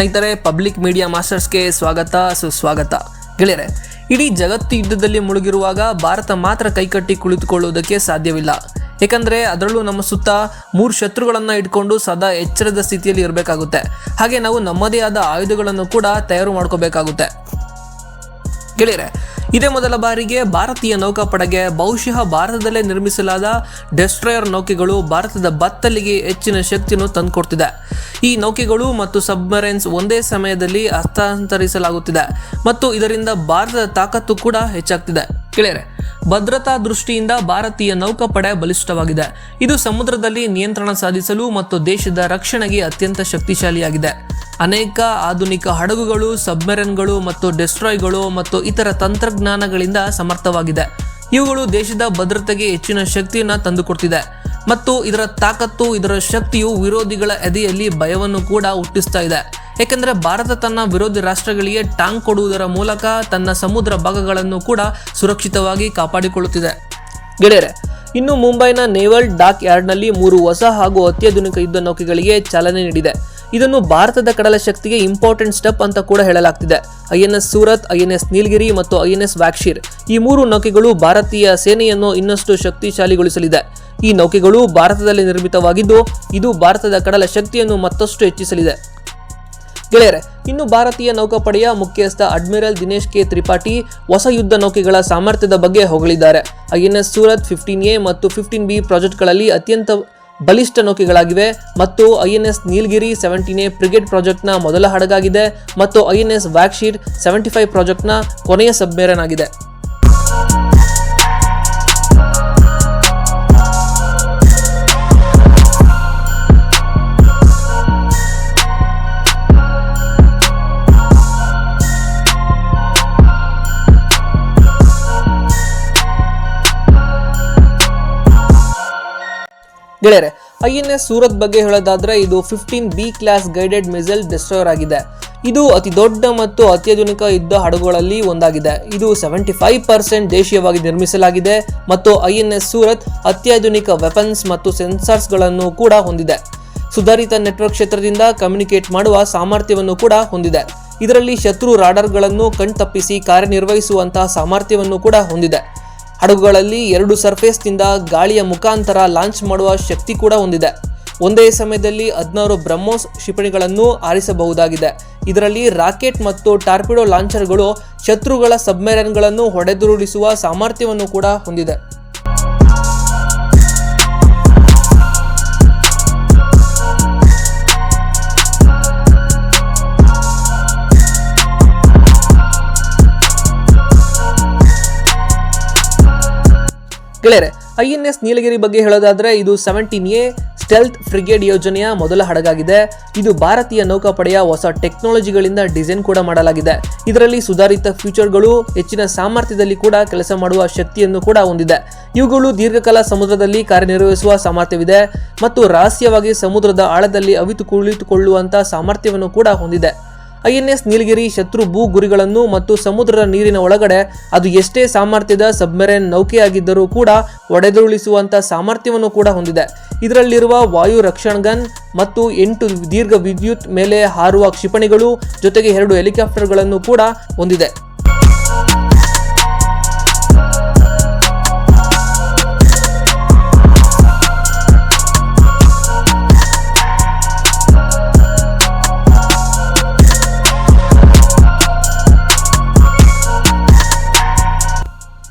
ಸ್ನೇಹಿತರೆ public media ಮಾಸ್ಟರ್ಸ್ಗೆ ಸ್ವಾಗತ, ಸುಸ್ವಾಗತ. ಗೆಳೆಯರೆ, ಇಡೀ ಜಗತ್ತು ಯುದ್ಧದಲ್ಲಿ ಮುಳುಗಿರುವಾಗ ಭಾರತ ಮಾತ್ರ ಕೈಕಟ್ಟಿ ಕುಳಿತುಕೊಳ್ಳುವುದಕ್ಕೆ ಸಾಧ್ಯವಿಲ್ಲ. ಏಕೆಂದರೆ ಅದರಲ್ಲೂ ನಮ್ಮ ಸುತ್ತ ಮೂರು ಶತ್ರುಗಳನ್ನು ಇಟ್ಕೊಂಡು ಸದಾ ಎಚ್ಚರದ ಸ್ಥಿತಿಯಲ್ಲಿ ಇರಬೇಕಾಗುತ್ತೆ. ಹಾಗೆ ನಾವು ನಮ್ಮದೇ ಆದ ಆಯುಧಗಳನ್ನು ಕೂಡ ತಯಾರು ಮಾಡ್ಕೋಬೇಕಾಗುತ್ತೆ. ಗೆಳೆಯರೆ ಇದೇ ಮೊದಲ ಬಾರಿಗೆ ಭಾರತೀಯ ನೌಕಾಪಡೆಗೆ ಬಹುಶಃ ಭಾರತದಲ್ಲೇ ನಿರ್ಮಿಸಲಾದ ಡೆಸ್ಟ್ರಾಯರ್ ನೌಕೆಗಳು ಭಾರತದ ಬತ್ತಲಿಗೆ ಹೆಚ್ಚಿನ ಶಕ್ತಿಯನ್ನು ತಂದುಕೊಡ್ತಿದೆ. ಈ ನೌಕೆಗಳು ಮತ್ತು ಸಬ್ಮರೈನ್ಸ್ ಒಂದೇ ಸಮಯದಲ್ಲಿ ಹಸ್ತಾಂತರಿಸಲಾಗುತ್ತಿದೆ ಮತ್ತು ಇದರಿಂದ ಭಾರತದ ತಾಕತ್ತು ಕೂಡ ಹೆಚ್ಚಾಗ್ತಿದೆ. ಗೆಳೆಯರೆ, ಭದ್ರತಾ ದೃಷ್ಟಿಯಿಂದ ಭಾರತೀಯ ನೌಕಾಪಡೆ ಬಲಿಷ್ಠವಾಗಿದೆ. ಇದು ಸಮುದ್ರದಲ್ಲಿ ನಿಯಂತ್ರಣ ಸಾಧಿಸಲು ಮತ್ತು ದೇಶದ ರಕ್ಷಣೆಗೆ ಅತ್ಯಂತ ಶಕ್ತಿಶಾಲಿಯಾಗಿದೆ. ಅನೇಕ ಆಧುನಿಕ ಹಡಗುಗಳು, ಸಬ್ಮೆರನ್ಗಳು ಮತ್ತು ಡೆಸ್ಟ್ರಾಯ್ಗಳು ಮತ್ತು ಇತರ ತಂತ್ರಜ್ಞಾನಗಳಿಂದ ಸಮರ್ಥವಾಗಿದೆ. ಇವುಗಳು ದೇಶದ ಭದ್ರತೆಗೆ ಹೆಚ್ಚಿನ ಶಕ್ತಿಯನ್ನು ತಂದುಕೊಡ್ತಿದೆ. ಮತ್ತು ಇದರ ತಾಕತ್ತು, ಇದರ ಶಕ್ತಿಯು ವಿರೋಧಿಗಳ ಎದೆಯಲ್ಲಿ ಭಯವನ್ನು ಕೂಡ ಹುಟ್ಟಿಸ್ತಾ ಇದೆ. ಏಕೆಂದರೆ ಭಾರತ ತನ್ನ ವಿರೋಧಿ ರಾಷ್ಟ್ರಗಳಿಗೆ ಟಾಂಗ್ ಕೊಡುವುದರ ಮೂಲಕ ತನ್ನ ಸಮುದ್ರ ಭಾಗಗಳನ್ನು ಕೂಡ ಸುರಕ್ಷಿತವಾಗಿ ಕಾಪಾಡಿಕೊಳ್ಳುತ್ತಿದೆ. ಗೆಳೆಯರೆ, ಇನ್ನು ಮುಂಬೈನ ನೇವಲ್ ಡಾಕ್ ಯಾರ್ಡ್ನಲ್ಲಿ ಮೂರು ಹೊಸ ಹಾಗೂ ಅತ್ಯಾಧುನಿಕ ಯುದ್ಧ ನೌಕೆಗಳಿಗೆ ಚಾಲನೆ ನೀಡಿದೆ. ಇದನ್ನು ಭಾರತದ ಕಡಲ ಶಕ್ತಿಗೆ ಇಂಪಾರ್ಟೆಂಟ್ ಸ್ಟೆಪ್ ಅಂತ ಕೂಡ ಹೇಳಲಾಗ್ತಿದೆ. ಐಎನ್ಎಸ್ ಸೂರತ್, ಐಎನ್ಎಸ್ ನೀಲಗಿರಿ ಮತ್ತು ಐಎನ್ಎಸ್ ವ್ಯಾಕ್ಷೀರ್ ಈ ಮೂರು ನೌಕೆಗಳು ಭಾರತೀಯ ಸೇನೆಯನ್ನು ಇನ್ನಷ್ಟು ಶಕ್ತಿಶಾಲಿಗೊಳಿಸಲಿದೆ. ಈ ನೌಕೆಗಳು ಭಾರತದಲ್ಲಿ ನಿರ್ಮಿತವಾಗಿದ್ದು, ಇದು ಭಾರತದ ಕಡಲ ಶಕ್ತಿಯನ್ನು ಮತ್ತಷ್ಟು ಹೆಚ್ಚಿಸಲಿದೆ. ಗೆಳೆಯರೆ, ಇನ್ನು ಭಾರತೀಯ ನೌಕಾಪಡೆಯ ಮುಖ್ಯಸ್ಥ ಅಡ್ಮಿರಲ್ ದಿನೇಶ್ ಕೆ ತ್ರಿಪಾಠಿ ಹೊಸ ಯುದ್ಧ ನೌಕೆಗಳ ಸಾಮರ್ಥ್ಯದ ಬಗ್ಗೆ ಹೊಗಳಿದ್ದಾರೆ. ಐಎನ್ಎಸ್ ಸೂರತ್ ಫಿಫ್ಟೀನ್ ಎ ಮತ್ತು ಫಿಫ್ಟೀನ್ ಬಿ ಪ್ರಾಜೆಕ್ಟ್ಗಳಲ್ಲಿ ಅತ್ಯಂತ ಬಲಿಷ್ಠ ನೌಕೆಗಳಾಗಿವೆ ಮತ್ತು INS Nilgiri seventeen A frigate ಪ್ರಾಜೆಕ್ಟ್ನ ಮೊದಲ ಹಡಗಾಗಿದೆ ಮತ್ತು ಐಎನ್ಎಸ್ ವ್ಯಾಕ್ಶೀಟ್ ಸೆವೆಂಟಿ ಫೈವ್ ಪ್ರಾಜೆಕ್ಟ್ನ ಕೊನೆಯ ಸಬ್ಮೇರನ್ ಆಗಿದೆ. ಗೆಳೆಯರೆ, ಐಎನ್ಎಸ್ ಸೂರತ್ ಬಗ್ಗೆ ಹೇಳೋದಾದ್ರೆ ಇದು fifteen B class guided missile destroyer ಆಗಿದೆ. ಇದು ಅತಿ ದೊಡ್ಡ ಮತ್ತು ಅತ್ಯಾಧುನಿಕ ಯುದ್ಧ ಹಡಗುಗಳಲ್ಲಿ ಒಂದಾಗಿದೆ. ಇದು ಸೆವೆಂಟಿ ಫೈವ್ ಪರ್ಸೆಂಟ್ ದೇಶೀಯವಾಗಿ ನಿರ್ಮಿಸಲಾಗಿದೆ ಮತ್ತು ಐ ಎನ್ ಎಸ್ ಸೂರತ್ ಅತ್ಯಾಧುನಿಕ ವೆಪನ್ಸ್ ಮತ್ತು ಸೆನ್ಸಾರ್ಸ್ಗಳನ್ನು ಕೂಡ ಹೊಂದಿದೆ. ಸುಧಾರಿತ ನೆಟ್ವರ್ಕ್ ಕ್ಷೇತ್ರದಿಂದ ಕಮ್ಯುನಿಕೇಟ್ ಮಾಡುವ ಸಾಮರ್ಥ್ಯವನ್ನು ಕೂಡ ಹೊಂದಿದೆ. ಇದರಲ್ಲಿ ಶತ್ರು ರಾಡರ್ಗಳನ್ನು ಕಣ್ತಪ್ಪಿಸಿ ಕಾರ್ಯನಿರ್ವಹಿಸುವಂತಹ ಸಾಮರ್ಥ್ಯವನ್ನು ಕೂಡ ಹೊಂದಿದೆ. ಹಡಗುಗಳಲ್ಲಿ ಎರಡು ಸರ್ಫೇಸ್ನಿಂದ ಗಾಳಿಯ ಮುಖಾಂತರ ಲಾಂಚ್ ಮಾಡುವ ಶಕ್ತಿ ಕೂಡ ಹೊಂದಿದೆ. ಒಂದೇ ಸಮಯದಲ್ಲಿ ಹದಿನಾರು ಬ್ರಹ್ಮೋಸ್ ಕ್ಷಿಪಣಿಗಳನ್ನು ಆರಿಸಬಹುದಾಗಿದೆ. ಇದರಲ್ಲಿ ರಾಕೆಟ್ ಮತ್ತು ಟಾರ್ಪಿಡೋ ಲಾಂಚರ್ಗಳು ಶತ್ರುಗಳ ಸಬ್ಮೆರನ್ಗಳನ್ನು ಹೊಡೆದುರುಳಿಸುವ ಸಾಮರ್ಥ್ಯವನ್ನು ಕೂಡ ಹೊಂದಿದೆ. ಗೆಳೆಯರೆ ಐಎನ್ಎಸ್ ನೀಲಗಿರಿ ಬಗ್ಗೆ ಹೇಳೋದಾದ್ರೆ ಇದು ಸೆವೆಂಟೀನ್ ಎ ಸ್ಟೆಲ್ತ್ ಫ್ರಿಗೇಡ್ ಯೋಜನೆಯ ಮೊದಲ ಹಡಗಾಗಿದೆ. ಇದು ಭಾರತೀಯ ನೌಕಾಪಡೆಯ ಹೊಸ ಟೆಕ್ನಾಲಜಿಗಳಿಂದ ಡಿಸೈನ್ ಕೂಡ ಮಾಡಲಾಗಿದೆ. ಇದರಲ್ಲಿ ಸುಧಾರಿತ ಫ್ಯೂಚರ್ಗಳು ಹೆಚ್ಚಿನ ಸಾಮರ್ಥ್ಯದಲ್ಲಿ ಕೂಡ ಕೆಲಸ ಮಾಡುವ ಶಕ್ತಿಯನ್ನು ಕೂಡ ಹೊಂದಿದೆ. ಇವುಗಳು ದೀರ್ಘಕಾಲ ಸಮುದ್ರದಲ್ಲಿ ಕಾರ್ಯನಿರ್ವಹಿಸುವ ಸಾಮರ್ಥ್ಯವಿದೆ ಮತ್ತು ರಹಸ್ಯವಾಗಿ ಸಮುದ್ರದ ಆಳದಲ್ಲಿ ಅವಿತು ಕುಳಿತುಕೊಳ್ಳುವಂತಹ ಸಾಮರ್ಥ್ಯವನ್ನು ಕೂಡ ಹೊಂದಿದೆ. ಐಎನ್ಎಸ್ ನೀಲಗಿರಿ ಶತ್ರು ಭೂ ಗುರಿಗಳನ್ನು ಮತ್ತು ಸಮುದ್ರದ ನೀರಿನ ಒಳಗಡೆ ಅದು ಎಷ್ಟೇ ಸಾಮರ್ಥ್ಯದ ಸಬ್ಮೆರೈನ್ ನೌಕೆಯಾಗಿದ್ದರೂ ಕೂಡ ಒಡೆದುರುಳಿಸುವಂಥ ಸಾಮರ್ಥ್ಯವನ್ನು ಕೂಡ ಹೊಂದಿದೆ. ಇದರಲ್ಲಿರುವ ವಾಯು ರಕ್ಷಣಗನ್ ಮತ್ತು ಎಂಟು ದೀರ್ಘ ವಿದ್ಯುತ್ ಮೇಲೆ ಹಾರುವ ಕ್ಷಿಪಣಿಗಳು ಜೊತೆಗೆ ಎರಡು ಹೆಲಿಕಾಪ್ಟರ್ಗಳನ್ನು ಕೂಡ ಹೊಂದಿದೆ.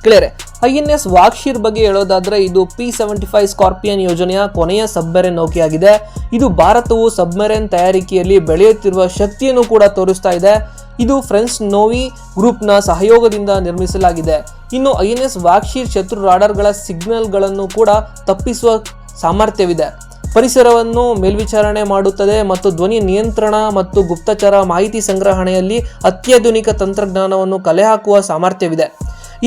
ಕ್ಲಿಯರ್ ಐಎನ್ಎಸ್ ವಾಕ್ಶೀರ್ ಬಗ್ಗೆ ಹೇಳೋದಾದ್ರೆ ಇದು ಪಿ ಸೆವೆಂಟಿ ಫೈವ್ ಸ್ಕಾರ್ಪಿಯನ್ ಯೋಜನೆಯ ಕೊನೆಯ ಸಬ್ಮೆರೈನ್ ನೌಕೆಯಾಗಿದೆ. ಇದು ಭಾರತವು ಸಬ್ಮೆರೈನ್ ತಯಾರಿಕೆಯಲ್ಲಿ ಬೆಳೆಯುತ್ತಿರುವ ಶಕ್ತಿಯನ್ನು ಕೂಡ ತೋರಿಸ್ತಾ ಇದೆ. ಇದು ಫ್ರೆಂಚ್ ನೋವಿ ಗ್ರೂಪ್ನ ಸಹಯೋಗದಿಂದ ನಿರ್ಮಿಸಲಾಗಿದೆ. ಇನ್ನು ಐ ಎನ್ ಎಸ್ ವಾಕ್ಶೀರ್ ಶತ್ರು ರಾಡರ್ಗಳ ಸಿಗ್ನಲ್ಗಳನ್ನು ಕೂಡ ತಪ್ಪಿಸುವ ಸಾಮರ್ಥ್ಯವಿದೆ. ಪರಿಸರವನ್ನು ಮೇಲ್ವಿಚಾರಣೆ ಮಾಡುತ್ತದೆ ಮತ್ತು ಧ್ವನಿ ನಿಯಂತ್ರಣ ಮತ್ತು ಗುಪ್ತಚರ ಮಾಹಿತಿ ಸಂಗ್ರಹಣೆಯಲ್ಲಿ ಅತ್ಯಾಧುನಿಕ ತಂತ್ರಜ್ಞಾನವನ್ನು ಕಲೆಹಾಕುವ ಸಾಮರ್ಥ್ಯವಿದೆ.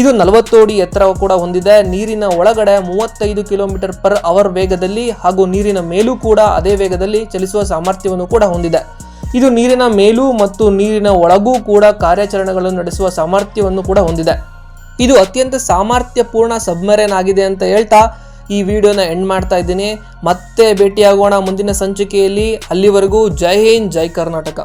ಇದು ನಲವತ್ತು ಅಡಿ ಎತ್ತರ ಕೂಡ ಹೊಂದಿದೆ. ನೀರಿನ ಒಳಗಡೆ ಮೂವತ್ತೈದು ಕಿಲೋಮೀಟರ್ ಪರ್ ಅವರ್ ವೇಗದಲ್ಲಿ ಹಾಗೂ ನೀರಿನ ಮೇಲೂ ಕೂಡ ಅದೇ ವೇಗದಲ್ಲಿ ಚಲಿಸುವ ಸಾಮರ್ಥ್ಯವನ್ನು ಕೂಡ ಹೊಂದಿದೆ. ಇದು ನೀರಿನ ಮೇಲೂ ಮತ್ತು ನೀರಿನ ಒಳಗೂ ಕೂಡ ಕಾರ್ಯಾಚರಣೆಗಳನ್ನು ನಡೆಸುವ ಸಾಮರ್ಥ್ಯವನ್ನು ಕೂಡ ಹೊಂದಿದೆ. ಇದು ಅತ್ಯಂತ ಸಾಮರ್ಥ್ಯಪೂರ್ಣ ಸಬ್ಮರೈನ್ ಆಗಿದೆ ಅಂತ ಹೇಳ್ತಾ ಈ ವಿಡಿಯೋನ ಎಂಡ್ ಮಾಡ್ತಾ ಇದ್ದೀನಿ. ಮತ್ತೆ ಭೇಟಿಯಾಗೋಣ ಮುಂದಿನ ಸಂಚಿಕೆಯಲ್ಲಿ. ಅಲ್ಲಿವರೆಗೂ ಜೈ ಹಿಂದ್, ಜೈ ಕರ್ನಾಟಕ.